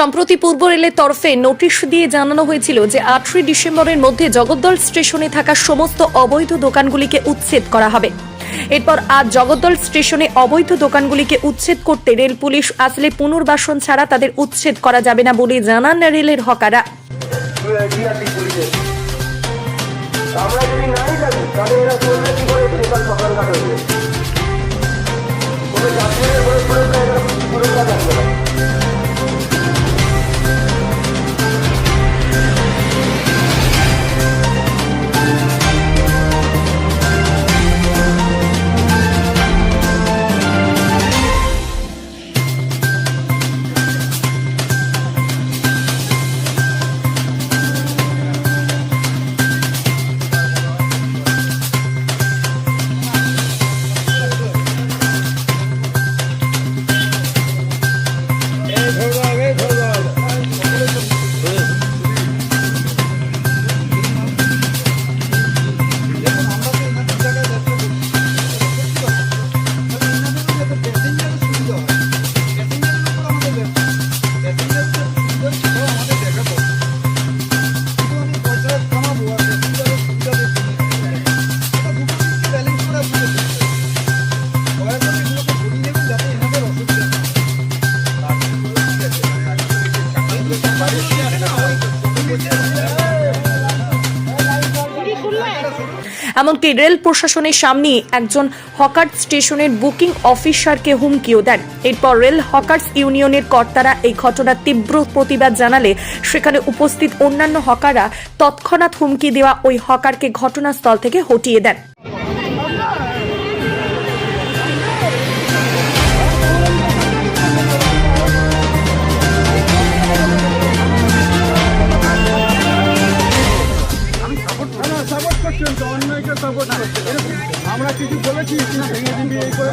সম্প্রতি পূর্ব রেলের তরফে নোটিশ দিয়ে জানানো হয়েছিল যে আটই ডিসেম্বরের মধ্যে জগদ্দল স্টেশনে থাকা সমস্ত অবৈধ দোকানগুলিকে উচ্ছেদ করা হবে। এরপর আজ জগদ্দল স্টেশনে অবৈধ দোকানগুলিকে উচ্ছেদ করতে রেল পুলিশ আসলে পুনর্বাসন ছাড়া তাদের উচ্ছেদ করা যাবে না বলে জানান রেলের হকারা আমরা যদি নাই থাকি, তাহলে এরা কি করে সকাল কোনো থাকবে না এমনকি রেল প্রশাসনের সামনে একজন হকার স্টেশনের বুকিং অফিসারকে হুমকিও দেন। এরপর রেল হকার্স ইউনিয়নের কর্তারা এই ঘটনার তীব্র প্রতিবাদ জানালে সেখানে উপস্থিত অন্যান্য হকাররা তৎক্ষণাৎ হুমকি দেওয়া ওই হকারকে ঘটনাস্থল থেকে হটিয়ে দেন। আমরা কিছু বলেছি কিনা ভেঙে দিবি এই করে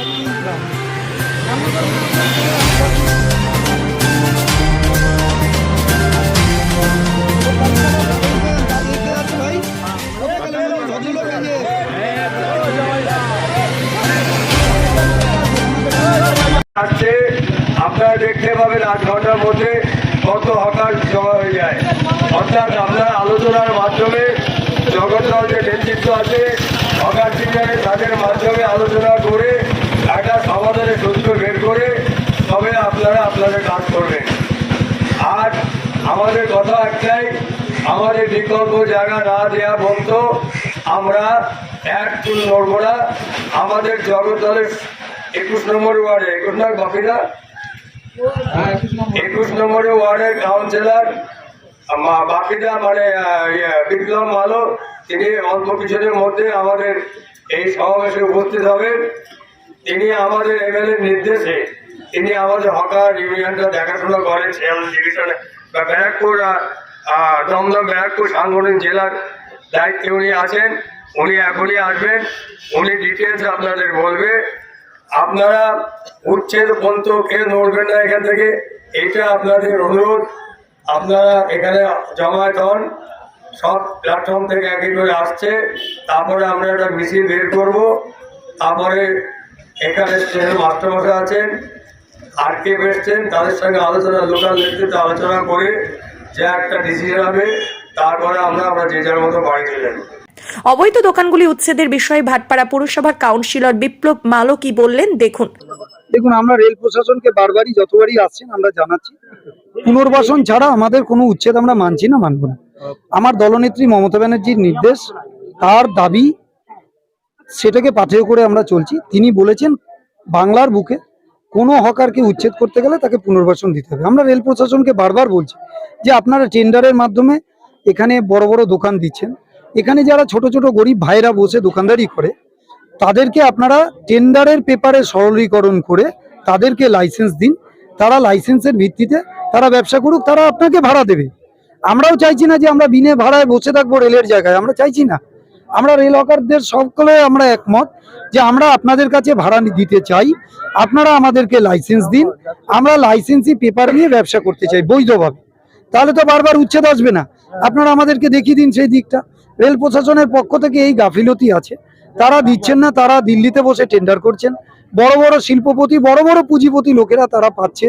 দেখতে পাবেন আট ঘণ্টার মধ্যে কত হকার জমা হয়ে যায়। অর্থাৎ আপনার আলোচনার মাধ্যমে জগৎদল যে নেতৃত্ব আছে হকার সিনিয়রের তাদের মাধ্যমে আলোচনা করে একটা সমাধানের সূত্র বের করে তবে আপনারা আপনাদের কাজ করবেন। আর আমাদের কথা একটাই, আমাদের বিকল্প জায়গা না দেওয়া বন্ধ আমরা এক চুল নড়বো না। আমাদের জগৎদলের একুশ নম্বর ওয়ার্ডে, একুশ নম্বর বাপিদা? একুশ নম্বরে ওয়ার্ডের কাউন্সিলর বাকিটা মানে ইয়ে, বিপ্লব মালো তিনি অল্প কিছুদিনের মধ্যে আমাদের এই সমাবেশে উপস্থিত হবেন। তিনি আমাদের এমএলএ নির্দেশে তিনি আমাদের হকার ইউনিয়নটা দেখাশোনা করেন শিয়ালদা ডিভিশনে বা ব্যারাকপুর দমদম ব্যারাকপুর সাংগঠনিক জেলার দায়িত্বে উনি আছেন। উনি এখনই আসবেন উনি ডিটেলস আপনাদের বলবে। আপনারা উচ্ছেদ পর্যন্ত কেউ নড়বেন না এখান থেকে। এটা আপনাদের অনুরোধ। আপনারা এখানে জমায়েত হন। সব প্ল্যাটফর্ম থেকে এক এক করে আসছে। তারপরে আমরা একটা মিছিল বের করব। তারপরে এখানে স্টেশনের মাস্টারমশাই আছেন, আর কে এসছেন, তাদের সঙ্গে আলোচনা লোকাল নেতৃত্বে আলোচনা করে যে একটা ডিসিশন হবে, তারপরে আমরা আমরা যে যার মতো বাড়ি চলে যাব। অবৈধ দোকানগুলি উচ্ছেদের বিষয়ে ভাটপাড়া পৌরসভার কাউন্সিলর বিপ্লব মালো কি বললেন, দেখুন। দেখুন, আমরা রেল প্রশাসনকে বারবারই যতবারই আসছেন, আমরা জানাচ্ছি, পুনর্বাসন ছাড়া আমাদের কোনো উচ্ছেদ আমরা মানছি না, মানব না। আমার দলনেত্রী মমতা ব্যানার্জির নির্দেশ, তার দাবি, সেটাকে পাথেয় করে আমরা চলছি। তিনি বলেছেন, বাংলার বুকে কোনো হকারকে উচ্ছেদ করতে গেলে তাকে পুনর্বাসন দিতে হবে। আমরা রেল প্রশাসনকে বারবার বলছি যে আপনারা টেন্ডারের মাধ্যমে এখানে বড় বড় দোকান দিচ্ছেন এখানে যারা ছোট ছোট গরিব ভাইরা বসে দোকানদারি করে, তাদেরকে আপনারা টেন্ডারের পেপারে সরলীকরণ করে তাদেরকে লাইসেন্স দিন। তারা লাইসেন্সের ভিত্তিতে তারা ব্যবসা করুক, তারা আপনাকে ভাড়া দেবে। আমরাও চাইছি না যে আমরা বিনে ভাড়ায় বসে থাকব রেলের জায়গায়, আমরা চাইছি না। আমরা রেল হকারদের সকলে আমরা একমত যে আমরা আপনাদের কাছে ভাড়া দিতে চাই, আপনারা আমাদেরকে লাইসেন্স দিন। আমরা লাইসেন্সি পেপার নিয়ে ব্যবসা করতে চাই বৈধভাবে। তাহলে তো বারবার উচ্ছেদ আসবে না। আপনারা আমাদেরকে দেখিয়ে দিন সেই দিকটা। রেল প্রশাসনের পক্ষ থেকে এই গাফিলতি আছে। তারা দিচ্ছেন না, তারা দিল্লিতে বসে টেন্ডার করছেন। বড় বড় শিল্পপতি, বড় বড় পুঁজিপতি লোকেরা তারা পাচ্ছে।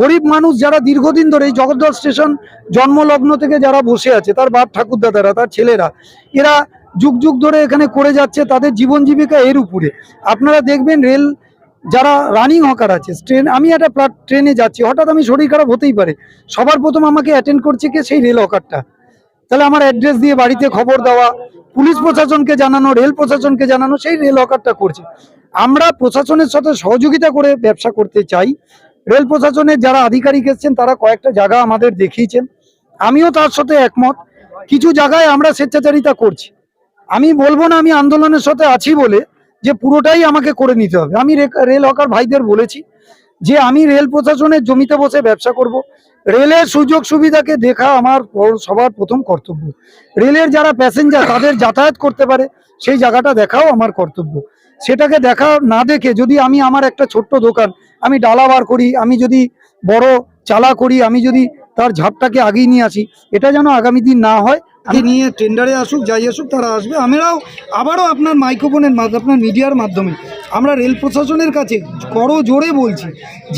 গরিব মানুষ যারা দীর্ঘদিন ধরে এই জগদ্দল স্টেশন জন্মলগ্ন থেকে যারা বসে আছে, তার বাপ ঠাকুরদাদারা তার ছেলেরা, এরা যুগ যুগ ধরে এখানে করে যাচ্ছে তাদের জীবন জীবিকা এর উপরে। আপনারা দেখবেন রেল যারা রানিং হকার আছে ট্রেন আমি একটা ট্রেনে যাচ্ছি, হঠাৎ আমি শরীর খারাপ হতেই পারে। সবার প্রথম আমাকে অ্যাটেন্ড করছে কে? সেই রেল হকারটা তাহলে আমার অ্যাড্রেস দিয়ে বাড়িতে খবর দেওয়া, পুলিশ প্রশাসনকে জানানো, রেল প্রশাসনকে জানানো, সেই রেল হকারটা করছে। আমরা প্রশাসনের সাথে সহযোগিতা করে ব্যবসা করতে চাই। রেল প্রশাসনের যারা আধিকারিক এসছেন, তারা কয়েকটা জায়গা আমাদের দেখিয়েছেন। আমিও তার সাথে একমত। কিছু জায়গায় আমরা স্বেচ্ছাচারিতা করছি। আমি বলব না আমি আন্দোলনের সাথে আছি বলে যে পুরোটাই আমাকে করে নিতে হবে। আমি রেল হকার ভাইদের বলেছি যে আমি রেল প্রশাসনের জমিতে বসে ব্যবসা করব। রেলের সুযোগ সুবিধাকে দেখা আমার সবার প্রথম কর্তব্য। রেলের যারা প্যাসেঞ্জার তাদের যাতায়াত করতে পারে, সেই জায়গাটা দেখাও আমার কর্তব্য। সেটাকে দেখা না দেখে যদি আমি আমার একটা ছোট্ট দোকান, আমি ডালা বার করি, আমি যদি বড় চালা করি, আমি যদি তার ঝাপটাকে আগিয়ে নিয়ে আসি, এটা যেন আগামী দিন না হয়, আমি নিয়ে টেন্ডারে আসুক, যাই আসুক, তারা আসবে। আমরাও, আবারও আপনার মাইক্রোফোনের মাধ্যমে আপনার মিডিয়ার মাধ্যমে, আমরা রেল প্রশাসনের কাছে করো জোরে বলছি,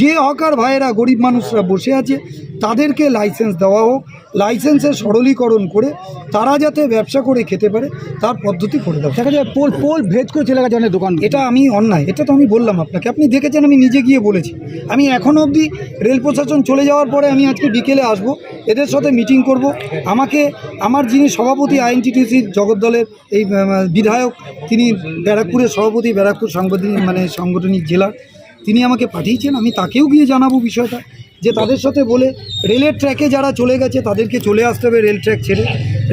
যে হকার ভাইয়েরা গরিব মানুষরা বসে আছে তাদেরকে লাইসেন্স দেওয়া হোক লাইসেন্সের সরলীকরণ করে তারা যাতে ব্যবসা করে খেতে পারে তার পদ্ধতি করে দেওয়া দেখা যায় পোল পোল ভেদ করে চলে গেছে অনেক দোকান। এটা আমি অন্যায় এটা তো আমি বললাম আপনাকে। আপনি দেখেছেন আমি নিজে গিয়ে বলেছি। আমি এখনও অবধি রেল প্রশাসন চলে যাওয়ার পরে আমি আজকে বিকেলে আসব এদের সাথে মিটিং করব। আমাকে আমার যিনি সভাপতি আইএনটিটিসির জগদ্দলের এই বিধায়ক তিনি ব্যারাকপুরের সভাপতি ব্যারাকপুর সাংগঠনিক মানে সাংগঠনিক জেলার তিনি আমাকে পাঠিয়েছেন আমি তাকেও গিয়ে জানাব বিষয়টা। যে তাদের সাথে বলে রেলের ট্র্যাকে যারা চলে গেছে তাদেরকে চলে আসতে হবে রেল ট্র্যাক ছেড়ে।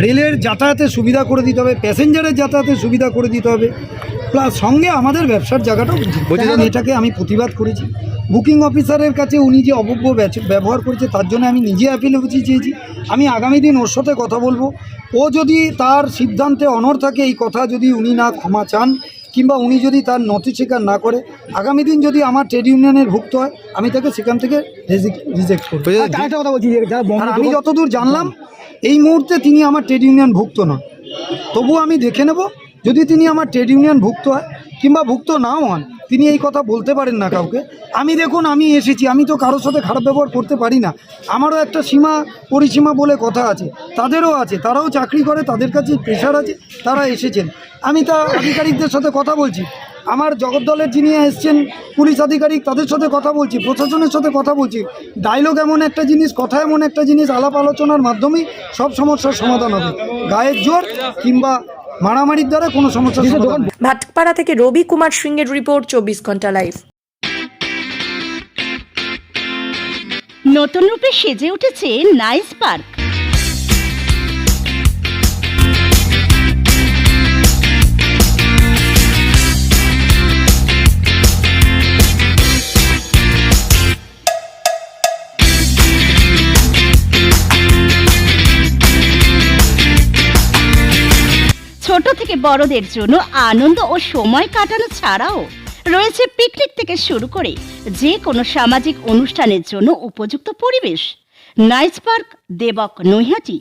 রেলের যাতায়াতের সুবিধা করে দিতে হবে প্যাসেঞ্জারের যাতায়াতের সুবিধা করে দিতে হবে। প্লাস সঙ্গে আমাদের ব্যবসার জায়গাটাও এটাকে আমি প্রতিবাদ করেছি। বুকিং অফিসারের কাছে উনি যে অবজ্ঞ ব্যবহার করেছে তার জন্য আমি নিজে অ্যাপিল অফিসে চেয়েছি। আমি আগামী দিন ওর সাথে কথা বলব। ও যদি তার সিদ্ধান্তে অনর থাকে এই কথা যদি উনি না ক্ষমা চান কিংবা উনি যদি তার নথি স্বীকার না করে আগামী দিন যদি আমার ট্রেড ইউনিয়নের ভুক্ত হয় আমি তাকে সেখান থেকে রিজেক্ট করব। একটা কথা বলছি আমি যতদূর জানলাম এই মুহূর্তে তিনি আমার ট্রেড ইউনিয়ন ভুক্ত নন। তবু আমি দেখে নেব যদি তিনি আমার ট্রেড ইউনিয়ন ভুক্ত হয় কিংবা ভুক্ত নাও হন তিনি এই কথা বলতে পারেন না কাউকে। আমি দেখুন, আমি এসেছি, আমি তো কারোর সাথে খারাপ ব্যবহার করতে পারি না। আমারও একটা সীমা পরিসীমা বলে কথা আছে, তাদেরও আছে, তারাও চাকরি করে, তাদের কাছে প্রেশার আছে, তারা এসেছেন। আমি তা আধিকারিকদের সাথে কথা বলছি। আমার জগদ্দলের যিনি এসছেন, পুলিশ আধিকারিক, তাদের সাথে কথা বলছি, প্রশাসনের সাথে কথা বলছি। ডায়লগ এমন একটা জিনিস, কথা এমন একটা জিনিস, আলাপ আলোচনার মাধ্যমেই সব সমস্যার সমাধান হবে। গায়ের জোর কিংবা মারামারির দ্বারা কোনো না। ভাটপাড়া থেকে রবি কুমার সিংয়ের রিপোর্ট চব্বিশ ঘণ্টা লাইভ নতুন রূপে সেজে উঠেছে নাইস পার্ক ছোট থেকে বড়দের জন্য আনন্দ ও সময় কাটানো ছাড়াও রয়েছে পিকনিক থেকে শুরু করে যে কোনো সামাজিক অনুষ্ঠানের জন্য উপযুক্ত পরিবেশ। নাইস পার্ক, দেবক নৈহাটি